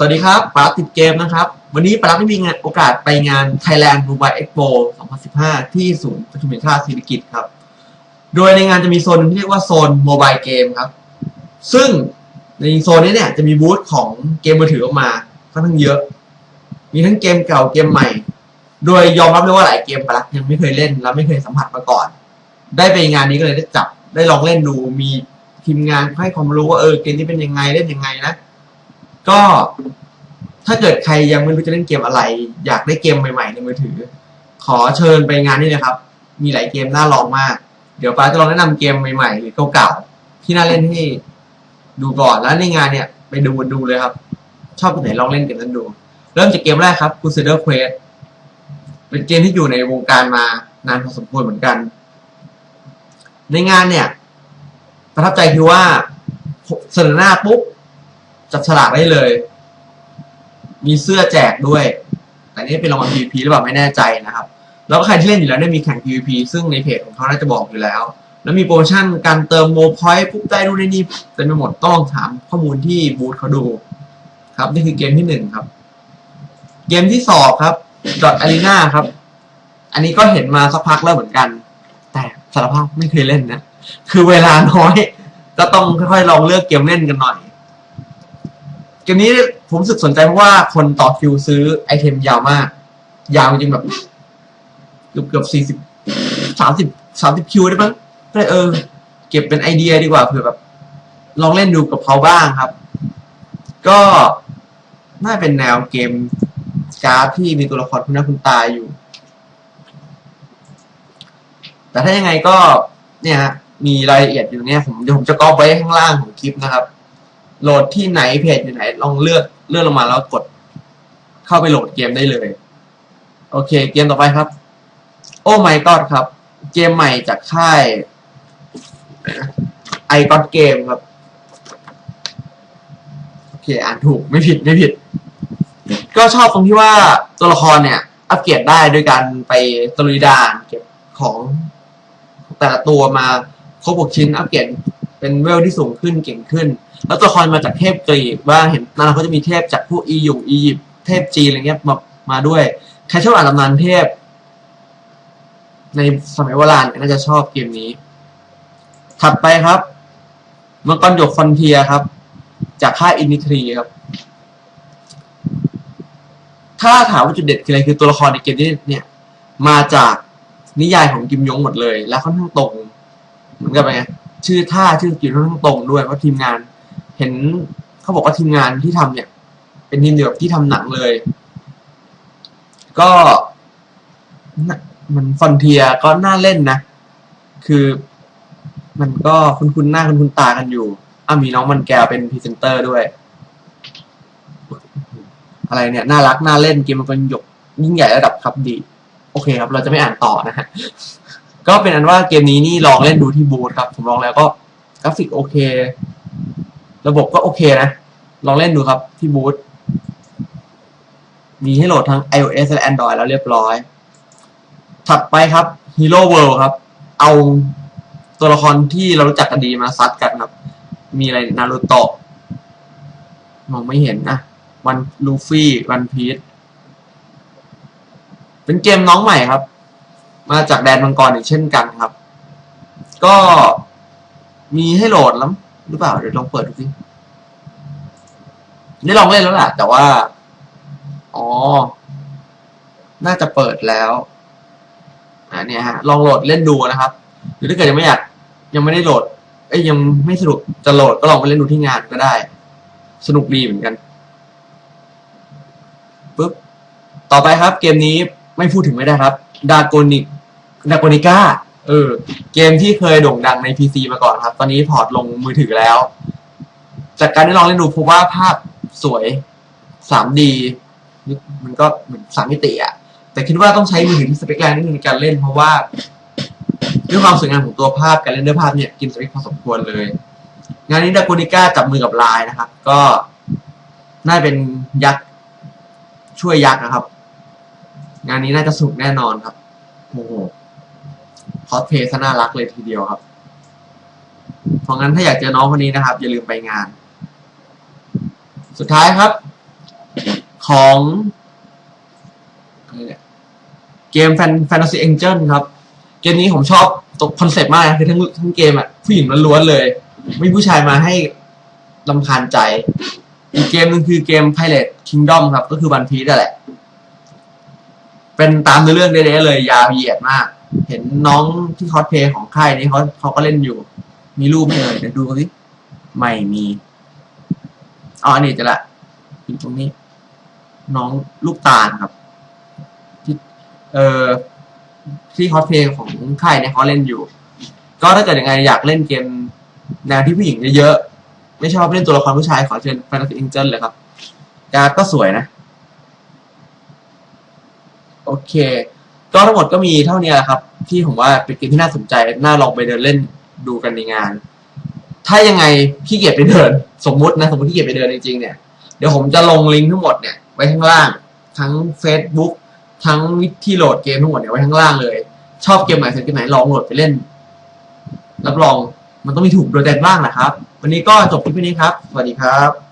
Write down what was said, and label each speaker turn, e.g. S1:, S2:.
S1: สวัสดีครับปาร์ติดเกมนะครับ วันนี้ปาร์ได้มีงานโอกาสไปงาน Thailand Mobile Expo 2015 ที่ศูนย์ประชุมแห่งชาติศิริกิตครับ โดยในงานจะมีโซนที่เรียกว่าโซนโมบายเกมครับ ซึ่งในโซนนี้เนี่ยจะมีบูธของเกมมือถือออกมาค่อนข้างเยอะ มีทั้งเกมเก่าเกมใหม่ โดยยอมรับเลยว่าหลายเกมปาร์ยังไม่เคยเล่นและไม่เคยสัมผัสมาก่อน ได้ไปงานนี้ก็เลยได้จับได้ลองเล่นดูมีทีมงานให้ความรู้ว่าเออเกมนี้เป็นยังไงเล่นยังไงนะ ก็ถ้าเกิดใครยังไม่รู้จะเล่นเกมอะไร อยากได้เกมใหม่ๆในมือถือ ขอเชิญไปงานนี้เลยครับ มีหลายเกมน่าลองมาก เดี๋ยวป้าจะลองแนะนำเกมใหม่ๆหรือเก่าๆที่น่าเล่นให้ดูก่อนแล้วในงานเนี่ยไปดูดูเลยครับ ชอบตัวไหนลองเล่นเกมนั้นดู เริ่มจากเกมแรกครับ Crusader Quest เป็นเกมที่อยู่ในวงการมานานพอสมควรเหมือนกัน ในงานเนี่ย ประทับใจคือว่าเสนอหน้าปุ๊บ จับฉลากได้เลย มีเสื้อแจกด้วย แต่นี่เป็นรางวัล PVP หรือเปล่าไม่แน่ใจนะครับ แล้วใครที่เล่นอยู่แล้วได้มีแข่ง PVP ซึ่งในเพจของเขาน่าจะบอกอยู่แล้ว แล้วมีโปรโมชั่นการเติมโมพอยต์ปุ๊บได้ดูนได้นี่เต็มไปหมดต้องลองถามข้อมูลที่บูธเขาดู ครับนี่คือเกมที่หนึ่งครับ เกมที่สองครับ Dot Arena ครับ อันนี้ก็เห็นมาสักพักแล้วเหมือนกัน แต่สารภาพไม่เคยเล่นนะ คือเวลาน้อย ก็ต้องค่อยๆลองเลือกเกมเล่นกันหน่อย เกมนี้ผมรู้สึกสนใจเพราะว่าคนต่อคิวซื้อไอเทมยาวมาก ยาวจริงแบบ เกือบเกือบสี่สิบสามสิบสามสิบคิวได้มั้งก็เลยเออ เก็บเป็นไอเดียดีกว่าเผื่อแบบ ลองเล่นดูกับเขาบ้างครับ ก็น่าเป็นแนวเกมการ์ดที่มีตัวละครคุณหน้าคุณตาอยู่ แต่ถ้ายังไงก็เนี่ยฮะมีรายละเอียดอยู่เนี่ยผมเดี๋ยวผมจะก๊อปไว้ข้างล่างของคลิปนะครับ โหลดที่ไหนเพจอยู่ไหน ลองเลือกเลื่อนลงมาแล้วกด เข้าไปโหลดเกมได้เลย โอเค เกมต่อไปครับ โอ้ my god ครับ เกมใหม่จากค่ายไอ o อ got เกมครับ โอเค อ่านถูกไม่ผิดไม่ผิด ก็ชอบตรงที่ว่าตัวละครเนี่ย อัปเกรดได้ด้วยการไปตะลุยดานเก็บของแต่ละตัวมาครบบกชิ้นอัปเกรด เป็นเวลที่สูงขึ้นเก่งขึ้น แล้วตัวละครมาจากเทพกรีกว่าเห็นนานเขาจะมีเทพจากพวกอียุอียิปต์เทพจีนอะไรเงี้ยมามาด้วยใครชอบอ่านตำนานเทพ ในสมัยโบราณน่าจะชอบเกมนี้ ถัดไปครับมังกรหยกฟอนเทียครับ จากค่ายอินิทรีครับ ถ้าถามว่าจุดเด่นคืออะไรคือตัวละครในเกมนี้เนี่ย มาจากนิยายของกิมยงหมดเลย และค่อนข้างตรง เหมือนกับไง ชื่อท่าชื่อกิมค่อนข้างตรงด้วยเพราะทีมงานเห็นเขาบอกว่าทีมงานที่ทำเนี่ย เป็นทีมเดียวกับที่ทำหนังเลย ก็มันฟอนเทียก็น่าเล่นนะ คือมันก็คุ้นๆหน้าคุ้นๆตากันอยู่อะมีน้องมันแก้วเป็นพรีเซนเตอร์ด้วย อะไรเนี่ย น่ารัก น่าเล่นเกมมันเป็นหยกยิ่งใหญ่ระดับครับดี โอเคครับ เราจะไม่อ่านต่อนะฮะ ก็เป็นอันว่าเกมนี้นี่ลองเล่นดูที่บูธครับ ผมลองแล้วก็กราฟิกโอเค ระบบก็โอเคนะ ลองเล่นดูครับที่บูธมีให้โหลดทั้ง iOS และ Android แล้วเรียบร้อย ถัดไปครับ Hero World ครับ เอาตัวละครที่เรารู้จักกันดีมาซัดกันครับ มีอะไรนารูโตะมองไม่เห็นนะวันลูฟี่วันพีทเป็นเกมน้องใหม่ครับ มาจากแดนมังกรอีกเช่นกันครับ ก็มีให้โหลดแล้วหรือเปล่า เดี๋ยวลองเปิดดูสิได้ลองเล่นแล้วแหละแต่ว่า อ๋อ น่าจะเปิดแล้วอ่าเนี่ยฮะ ลองโหลดเล่นดูนะครับ หรือถ้าเกิดยังไม่อยาก ยังไม่ได้โหลด เอ้ยยังไม่สะดวกจะโหลดก็ลองไปเล่นดูที่งานก็ได้ สนุกดีเหมือนกันปุ๊บ ต่อไปครับเกมนี้ไม่พูดถึงไม่ได้ครับดาโกนิก ดาโกนิก้าเออ เกมที่เคยโด่งดังใน PC มาก่อนครับ ตอนนี้พอร์ตลงมือถือแล้ว จากการได้ลองเล่นดูพบว่าภาพสวย 3D มันก็เหมือนสามมิติอะแต่คิดว่าต้องใช้มือถือที่สเปคแรงนิดนึงในการเล่น เพราะว่าด้วยความสวยงามของตัวภาพการเล่นด้วยภาพเนี่ยกินสเปคพอสมควรเลย งานนี้ดาโกนิก้าจับมือกับไลน์นะครับ ก็น่าเป็นยักษ์ช่วยยักษ์นะครับ งานนี้น่าจะสุกแน่นอนครับโอ้โห คอสเพย์ซะน่ารักเลยทีเดียวครับ เพราะงั้นถ้าอยากเจอน้องคนนี้นะครับ อย่าลืมไปงาน สุดท้ายครับ ของเกมแฟนแฟนตาซีเอ็นเจนครับ เกมนี้ผมชอบตกคอนเซ็ปต์มากนะคือทั้งทั้งเกมอะผู้หญิงล้วนๆเลย ไม่มีผู้ชายมาให้ลำคาญใจ อีกเกมหนึงคือเกม Pirate Kingdom ครับ ก็คือวันพี e นั่นแหละ เป็นตามเนื้อเรื่องเด้ๆเลย ยาวเหยียดมาก เห็นน้องที่คอสเพย์ของค่ายนี้เขาเขาก็เล่นอยู่ มีรูปไหมเอ่ยเดี๋ยวดูสิไม่มีอ๋ออันนี้จะละอยู่ตรงนี้ น้องลูกตาลครับ ที่เอ่อที่คอสเพย์ของค่ายนี่ยเขาเล่นอยู่ ก็ถ้าเกิดยังไงอยากเล่นเกมแนวที่ผู้หญิงเยอะๆไม่ชอบเล่นตัวละครผู้ชายขอเชิญ Fantasy Angel เลยครับการ์ดก็สวยนะ โอเค ก็ทั้งหมดก็มีเท่านี้แหละครับ ที่ผมว่าเป็นเกมที่น่าสนใจ น่าลองไปเดินเล่นดูกันในงาน ถ้ายังไงขี้เกียจไปเดิน สมมุตินะ สมมติขี้เกียจไปเดินจริงๆเนี่ย เดี๋ยวผมจะลงลิงก์ทั้งหมดเนี่ยไว้ข้างล่าง ทั้ง Facebook ทั้งวิธีโหลดเกมทั้งหมดเนี่ยไว้ข้างล่างเลย ชอบเกมไหนสร็จเกมไหนลองโหลดไปเล่น รับรองมันต้องมีถูกโดยแต่บ้างแหละครับ วันนี้ก็จบคลิปนี้ครับ สวัสดีครับ